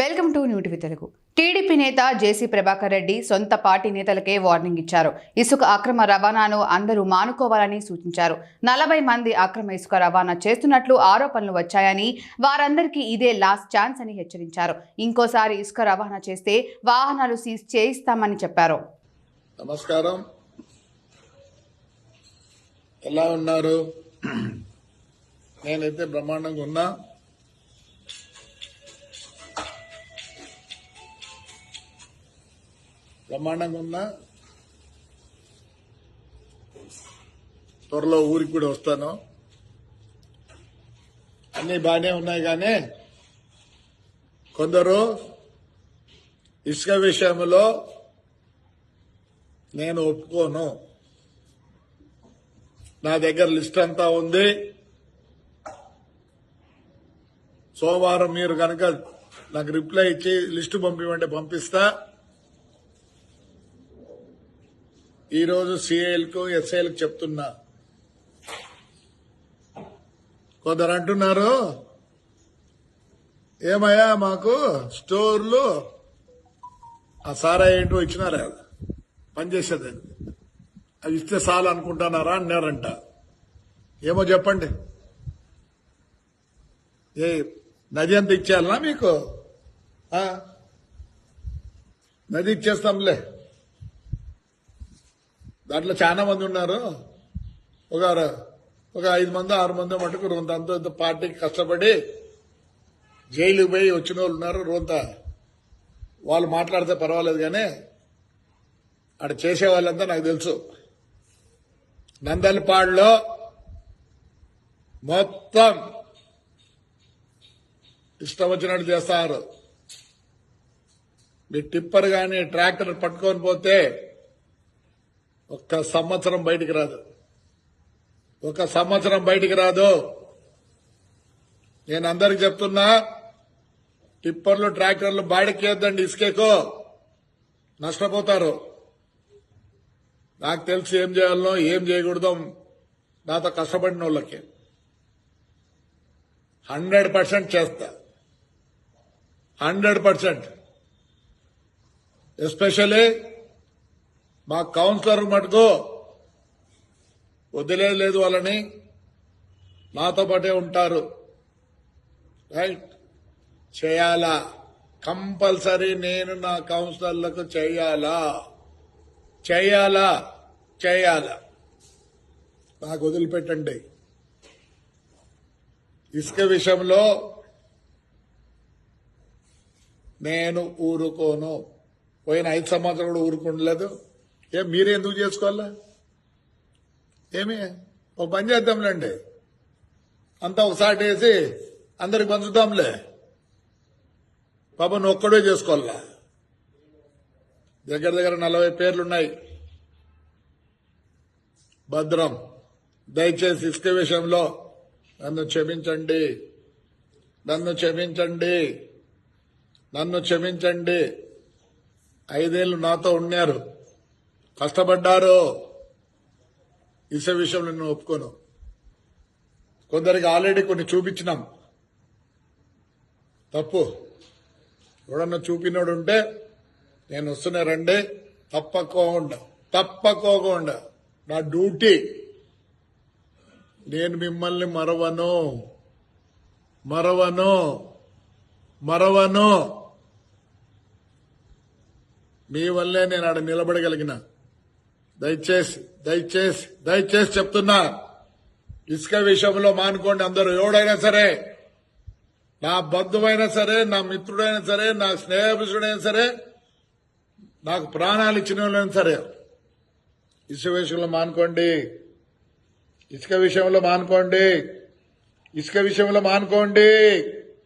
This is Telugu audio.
Welcome to new TV Telugu. TDP నేత జేసీ ప్రభాకర్ రెడ్డి సొంత పార్టీ నేతలకే వార్నింగ్ ఇచ్చారు. ఇసుక అక్రమ రవాణాను అందరూ మానుకోవాలని సూచించారు. నలభై మంది అక్రమ ఇసుక రవాణా చేస్తున్నట్లు ఆరోపణలు వచ్చాయని వారందరికీ ఇదే లాస్ట్ ఛాన్స్ అని హెచ్చరించారు. ఇంకోసారి ఇసుక రవాణా చేస్తే వాహనాలు సీజ్ చేయిస్తామని చెప్పారు. నమస్కారం. ఎలా ఉన్నారు? నేనైతే బ్రహ్మాండంగా ఉన్నా. బ్రహ్మాండంగా ఉన్నా త్వరలో ఊరికి కూడా వస్తాను. అన్నీ బాగానే ఉన్నాయి కానీ కొందరు ఇసుక విషయంలో నేను ఒప్పుకోను. నా దగ్గర లిస్ట్ అంతా ఉంది. సోమవారం మీరు కనుక నాకు రిప్లై ఇచ్చి లిస్టు పంపిమంటే పంపిస్తా. ఈరోజు సిఐలకు ఎస్ఐలకు చెప్తున్నా. కొందరు అంటున్నారు ఏమయ్యా మాకు స్టోర్లు ఆ సారా ఏంటో ఇచ్చినారా? పనిచేసేదని అవి ఇస్తే చాలు అనుకుంటున్నారా? అన్నారంట. ఏమో చెప్పండి. ఏ నది అంత ఇచ్చేయాలనా మీకు? నది ఇచ్చేస్తాంలే. దాంట్లో చాలా మంది ఉన్నారు. ఒక ఒక ఐదు మంది ఆరు మంది మటుకు రొంత అంత ఇంత పార్టీకి కష్టపడి జైలుకి పోయి వచ్చిన వాళ్ళు ఉన్నారు. రొంత వాళ్ళు మాట్లాడితే పర్వాలేదు కానీ అక్కడ చేసే వాళ్ళంతా నాకు తెలుసు. నందలపాడులో మొత్తం ఇష్టం వచ్చినట్టు చేస్తారు. మీ టిప్పర్ కానీ ట్రాక్టర్ పట్టుకొని పోతే ఒక్క సంవత్సరం బయటికి రాదు. ఒక సంవత్సరం బయటికి రాదు. నేను అందరికి చెప్తున్నా టిప్పర్లు ట్రాక్టర్లు బాడికి ఇసుకేకో. నష్టపోతారు. నాకు తెలిసి ఏం చేయాలనో ఏం చేయకూడదో నాతో కష్టపడిన వాళ్ళకి. హండ్రెడ్ పర్సెంట్ చేస్తా. Hundred percent. ఎస్పెషల్లీ మా కౌన్సిలర్ మటుకు వదిలేదు లేదు వాళ్ళని. నాతో పాటే ఉంటారు. రైట్. చేయాలా? కంపల్సరీ నేను నా కౌన్సిలర్లకు చేయాలా? చేయాలా? చేయాలా? నాకు వదిలిపెట్టండి. ఇసుక విషయంలో నేను ఊరుకోను. పోయిన ఐదు సంవత్సరాలు కూడా ఊరుకుండలేదు. ఏం మీరే ఎందుకు చేసుకోవాలా? ఏమి? ఒక పని చేద్దాంలేండి. అంతా ఒకసారి వేసి అందరికి పంచుతాంలే. పాప ఒక్కడే చేసుకోవాలా? దగ్గర దగ్గర నలభై పేర్లున్నాయి. భద్రం దయచేసి ఇసుక విషయంలో నన్ను క్షమించండి. నన్ను క్షమించండి. నన్ను క్షమించండి. ఐదేళ్ళు నాతో ఉన్నారు. కష్టపడ్డారు ఇసే విషయంలో నేను ఒప్పుకోను. కొందరికి ఆల్రెడీ కొన్ని చూపించినాం. తప్పు. ఎవడన్నా చూపినోడు ఉంటే నేను వస్తున్నా రండి తప్పకోకుండా తప్పకోకుండా. నా డ్యూటీ. నేను మిమ్మల్ని మరవను. మరవను. మరవను. మీ వల్లే నేను ఆడ నిలబడగలిగిన. దయచేసి దయచేసి దయచేసి చెప్తున్నా. ఇసుక విషయంలో మానుకోండి అందరూ. ఎవడైనా సరే నా బంధువైనా సరే నా మిత్రుడైనా సరే నా స్నేహితుడైనా సరే నాకు ప్రాణాలు ఇచ్చిన వాళ్ళైనా సరే ఇసుక విషయంలో మానుకోండి. ఇసుక విషయంలో మానుకోండి. ఇసుక విషయంలో మానుకోండి.